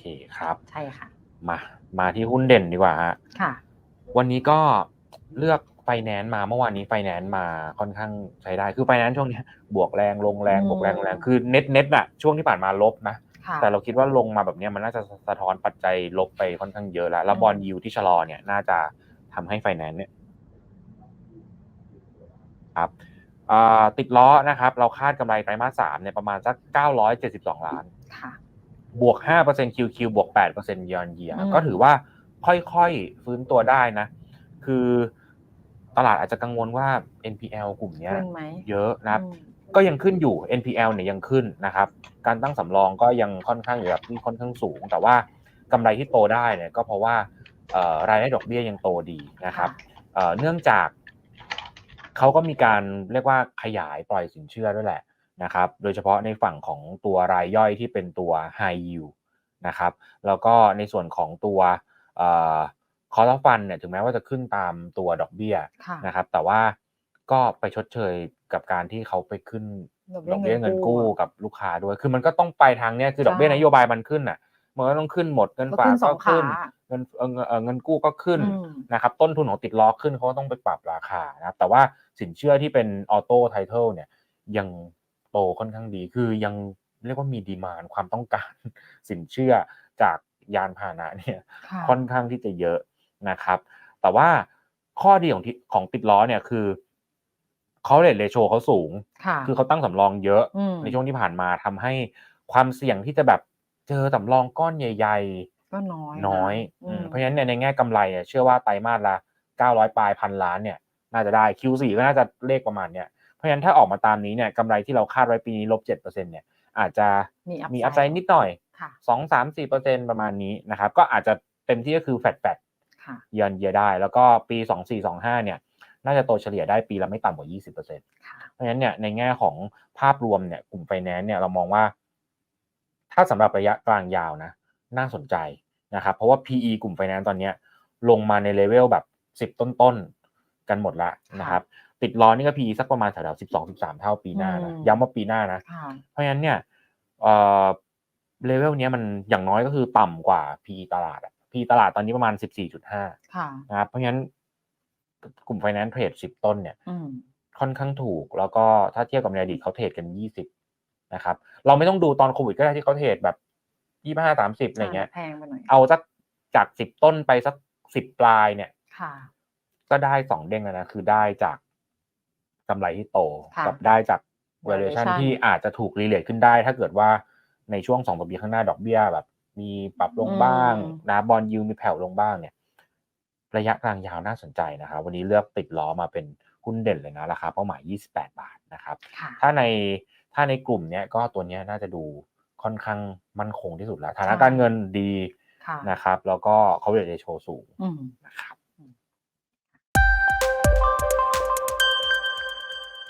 เคครับ ใช่ค่ะ มา มาที่หุ้นเด่นดีกว่าฮะค่ะ วันนี้ก็เลือกไฟแนนซ์มาเมื่อวานนี้ไฟแนนซ์มาค่อนข้างใช้ได้ คือไฟแนนซ์ช่วงเนี้ยบวกแรงลงแรงอืมบวกแรงลงแรง คือเน็ตเน็ตอะช่วงที่ผ่านมาลบนะค่ะแต่เราคิดว่าลงมาแบบเนี้ยมันน่าจะสะท้อนปัจจัยลบไปค่อนข้างเยอะแล้ว แล้วอืมบอลยูที่ชะลอเนี่ยน่าจะทำให้ไฟแนนซ์เนี่ยครับอ่าติดล้อนะครับ เราคาดกำไรไตรมาสสามเนี่ยประมาณสัก 972 ล้านค่ะ บวก 5% QQ บวก8% year on year อืมก็ถือว่าค่อยๆ ฟื้นตัวได้นะ คือตลาดอาจจะกังวลว่า NPL กลุ่มเนี้ยขึ้นไหมเยอะนะครับอืมก็ยังขึ้นอยู่ NPL เนี่ยยังขึ้นนะครับ การตั้งสำรองก็ยังค่อนข้างอยู่แบบที่ค่อนข้างสูง แต่ว่ากำไรที่โตได้เนี่ยก็เพราะว่าเอ่อรายได้ดอกเบี้ยยังโตดีนะครับเอ่อเนื่องจากเขาก็มีการเรียกว่าขยายปล่อยสินเชื่อด้วยแหละ นะครับ โดยเฉพาะในฝั่งของตัวรายย่อยที่เป็นตัว high yield นะครับ แล้วก็ในส่วนของตัวเอ่อ cost of fund เนี่ยถึงแม้ว่าจะขึ้นตามตัวดอกเบี้ยค่ะนะครับ แต่ว่าก็ไปชดเชยกับการที่เขาไปขึ้นดอกดอกเบี้เบี้ยยเงิเงินนกู้กู้อะกับลูกค้าด้วย คือมันก็ต้องไปทางเนี้ยคือดอกเบี้ยใช่นโยบายมันขึ้นอะมันก็ต้องขึ้นหมดเงินก็ฝากขึ้นสก็องขาขึ้น เงินเอ่อเงินเอ่อเงินกู้ก็ขึ้นอืมนะครับ ต้นทุนของติดล้อขึ้นเขาก็ต้องไปปรับราคานะครับแต่ว่าสินเชื่อที่เป็นออโต้ไทเทลเนี่ยยัง โตค่อนข้างดี คือยังเรียกว่ามีดีมานความต้องการสินเชื่อจากยานพาหนะเนี่ยค่ะค่อนข้างที่จะเยอะนะครับ แต่ว่าข้อดีของที่ของติดล้อเนี่ยคือเขาเลทเรโชเขาสูงค่ะคือเขาตั้งสำรองเยอะอืมในช่วงที่ผ่านมาทำให้ความเสี่ยงที่จะแบบเจอสำรองก้อนใหญ่ก็น้อยๆน้อยะอืมมเพราะฉะนั้นเนี่ยในแง่กำไรเนี่ยเชื่อว่าไตรมาสละ900 ปลายพันล้านเนี่ย น่าจะได้ Q4 ก็น่าจะเลขประมาณเนี่ย เพราะฉะนั้นถ้าออกมาตามนี้เนี่ยกำไรที่เราคาดไว้ปีนี้ลบ7%เนี่ยอาจจะมี upside มีอัพไซด์นิดหน่อยค่ะสองสามสี่เปอร์เซ็นประมาณนี้นะครับก็อาจจะเต็มที่ก็คือแฟดแฟดค่ะเยือนเยียได้ แล้วก็ปีสองสี่สองห้าเนี่ยน่าจะโตเฉลี่ยได้ปีละไม่ต่ำกว่ายี่สิบเปอร์เซ็นค่ะเพราะฉะนั้นเนี่ยในแง่ของภาพรวมเนี่ยกลุ่มไฟแนนซ์เนี่ยเรามองว่า ถ้าสำหรับระยะกลางยาวนะ น่าสนใจนะครับ เพราะว่า PE กลุ่มไฟแนนซ์ตอนเนี้ยลงมาในเลเวลแบบสิบต้นๆ กันหมดละนะครับ ติดล้อนี่ก็ PE สักประมาณแถวๆสิบสองสิบสามเท่าปีหน้านะอืมย้ำว่าปีหน้านะค่ะเพราะฉะนั้นเนี่ยเอ่อเลเวลเนี้ยมันอย่างน้อยก็คือต่ำกว่า PE ตลาดอะ PE ตลาดตอนนี้ประมาณ 14.5ค่ะนะครับเพราะฉะนั้นกลุ่มไฟแนนซ์เทรด10 ต้นเนี่ยอืมค่อนข้างถูก แล้วก็ถ้าเทียบกับในอดีตเขาเทรดกัน 20 นะครับ เราไม่ต้องดูตอนโควิดก็ได้ที่เขาเทรดแบบ 25 30 อะไรเงี้ยแพงไปหน่อยเอาสักจาก 10 ต้นไปสัก 10 ปลายเนี่ยค่ะก็ได้สองเด้งแล้วนะ คือได้จาก กำไรที่โตค่ะกับได้จาก valuation valuation ที่อาจจะถูกรีเลทขึ้นได้ ถ้าเกิดว่าในช่วงสองปีข้างหน้าดอกเบี้ยแบบ มีปรับลงบ้างอืม นะบอลยูมีแผ่วลงบ้างเนี่ย ระยะกลางยาวน่าสนใจนะครับวันนี้เลือกติดล้อมาเป็นหุ้นเด่นเลยนะราคาเป้าหมาย 28 บาทนะครับ ค่ะ ถ้าในถ้าในกลุ่มเนี้ยก็ตัวเนี้ยน่าจะดูค่อนข้างมั่นคงที่สุดแล้วฐานะการเงินดีค่ะนะครับ แล้วก็เขาเรียกจะโชว์สูงอืมนะครับ